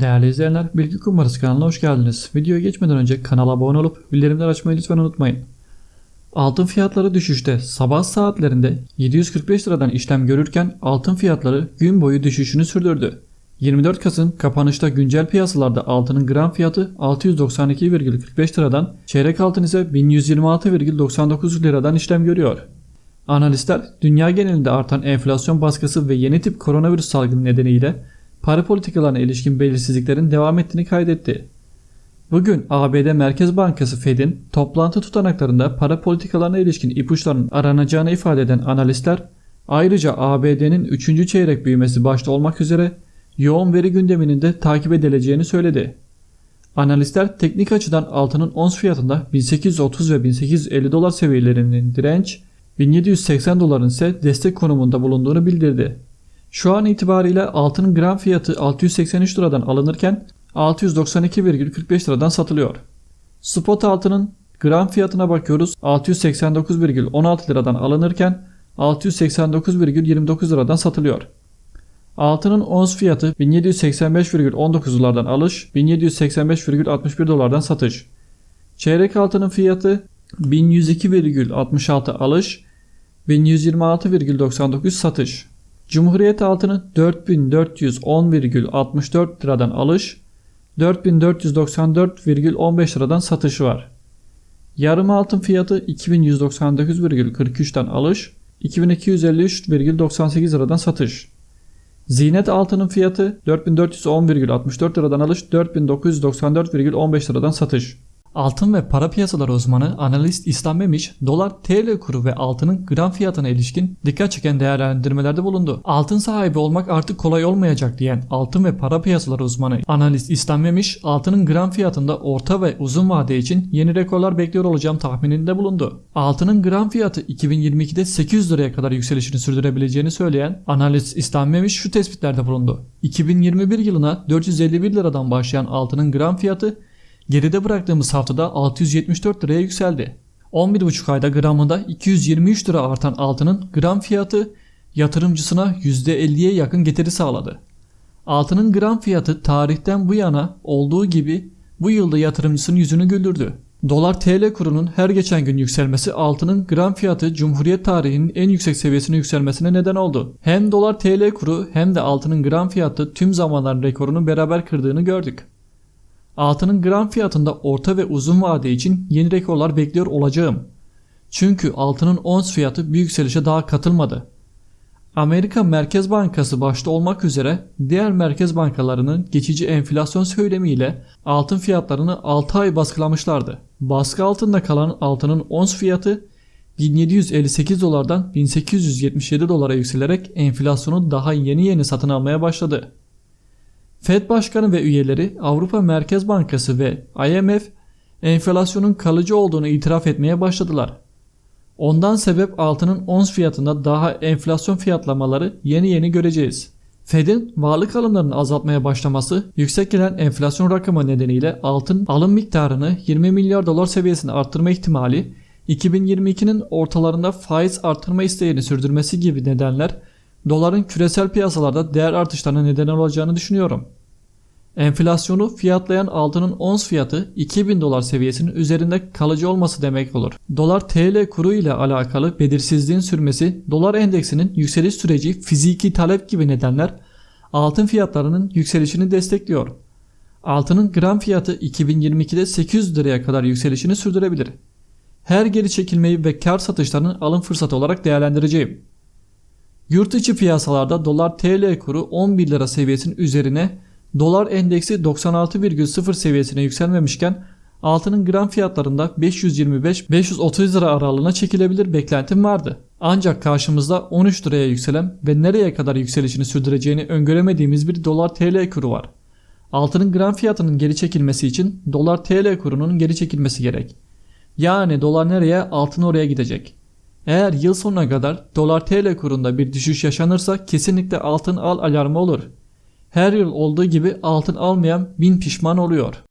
Değerli izleyenler, Bilgi Kumbarası kanalına hoş geldiniz. Videoya geçmeden önce kanala abone olup bildirimleri açmayı lütfen unutmayın. Altın fiyatları düşüşte. Sabah saatlerinde 745 liradan işlem görürken altın fiyatları gün boyu düşüşünü sürdürdü. 24 Kasım kapanışta güncel piyasalarda altının gram fiyatı 692,45 liradan, çeyrek altın ise 1126,99 liradan işlem görüyor. Analistler dünya genelinde artan enflasyon baskısı ve yeni tip koronavirüs salgını nedeniyle para politikalarına ilişkin belirsizliklerin devam ettiğini kaydetti. Bugün ABD Merkez Bankası Fed'in toplantı tutanaklarında para politikalarına ilişkin ipuçlarının aranacağını ifade eden analistler, ayrıca ABD'nin 3. çeyrek büyümesi başta olmak üzere yoğun veri gündeminin de takip edileceğini söyledi. Analistler teknik açıdan altının ons fiyatında 1830 ve 1850 dolar seviyelerinin direnç, 1780 doların ise destek konumunda bulunduğunu bildirdi. Şu an itibariyle altının gram fiyatı 683 liradan alınırken 692,45 liradan satılıyor. Spot altının gram fiyatına bakıyoruz 689,16 liradan alınırken 689,29 liradan satılıyor. Altının ons fiyatı 1785,19 dolardan alış, 1785,61 dolardan satış. Çeyrek altının fiyatı 1102,66 alış, 1126,99 satış. Cumhuriyet altını 4410,64 liradan alış, 4494,15 liradan satışı var. Yarım altın fiyatı 2199,43'ten alış, 2253,98 liradan satış. Zinet altının fiyatı 4410,64 liradan alış, 4994,15 liradan satış. Altın ve para piyasaları uzmanı analist İslam Memiş, dolar TL kuru ve altının gram fiyatına ilişkin dikkat çeken değerlendirmelerde bulundu. Altın sahibi olmak artık kolay olmayacak diyen altın ve para piyasaları uzmanı analist İslam Memiş, altının gram fiyatında orta ve uzun vade için yeni rekorlar bekliyor olacağım tahmininde bulundu. Altının gram fiyatı 2022'de 800 liraya kadar yükselişini sürdürebileceğini söyleyen analist İslam Memiş şu tespitlerde bulundu. 2021 yılına 451 liradan başlayan altının gram fiyatı Geride bıraktığımız haftada 674 liraya yükseldi. 11,5 ayda gramında 223 lira artan altının gram fiyatı yatırımcısına %50'ye yakın getiri sağladı. Altının gram fiyatı tarihten bu yana olduğu gibi bu yılda yatırımcısının yüzünü güldürdü. Dolar TL kurunun her geçen gün yükselmesi altının gram fiyatı Cumhuriyet tarihinin en yüksek seviyesine yükselmesine neden oldu. Hem dolar TL kuru hem de altının gram fiyatı tüm zamanların rekorunu beraber kırdığını gördük. Altının gram fiyatında orta ve uzun vade için yeni rekorlar bekliyor olacağım. Çünkü altının ons fiyatı bir yükselişe daha katılmadı. Amerika Merkez Bankası başta olmak üzere diğer merkez bankalarının geçici enflasyon söylemiyle altın fiyatlarını 6 ay baskılamışlardı. Baskı altında kalan altının ons fiyatı 1758 dolardan 1877 dolara yükselerek enflasyonu daha yeni yeni satın almaya başladı. Fed Başkanı ve üyeleri Avrupa Merkez Bankası ve IMF enflasyonun kalıcı olduğunu itiraf etmeye başladılar. Ondan sebep altının ons fiyatında daha enflasyon fiyatlamaları yeni yeni göreceğiz. Fed'in varlık alımlarını azaltmaya başlaması yüksek gelen enflasyon rakamı nedeniyle altın alım miktarını 20 milyar dolar seviyesine arttırma ihtimali 2022'nin ortalarında faiz arttırma isteğini sürdürmesi gibi nedenler doların küresel piyasalarda değer artışlarına neden olacağını düşünüyorum. Enflasyonu fiyatlayan altının ons fiyatı 2000 dolar seviyesinin üzerinde kalıcı olması demek olur. Dolar TL kuru ile alakalı belirsizliğin sürmesi, dolar endeksinin yükseliş süreci, fiziki talep gibi nedenler altın fiyatlarının yükselişini destekliyor. Altının gram fiyatı 2022'de 800 liraya kadar yükselişini sürdürebilir. Her geri çekilmeyi ve kar satışlarını alım fırsatı olarak değerlendireceğim. Yurt içi piyasalarda dolar TL kuru 11 lira seviyesinin üzerine dolar endeksi 96,0 seviyesine yükselmemişken altının gram fiyatlarında 525-530 lira aralığına çekilebilir beklentim vardı. Ancak karşımızda 13 liraya yükselen ve nereye kadar yükselişini sürdüreceğini öngöremediğimiz bir dolar TL kuru var. Altının gram fiyatının geri çekilmesi için dolar TL kurunun geri çekilmesi gerek. Yani dolar nereye altın oraya gidecek. Eğer yıl sonuna kadar dolar TL kurunda bir düşüş yaşanırsa kesinlikle altın al alarmı olur. Her yıl olduğu gibi altın almayan bin pişman oluyor.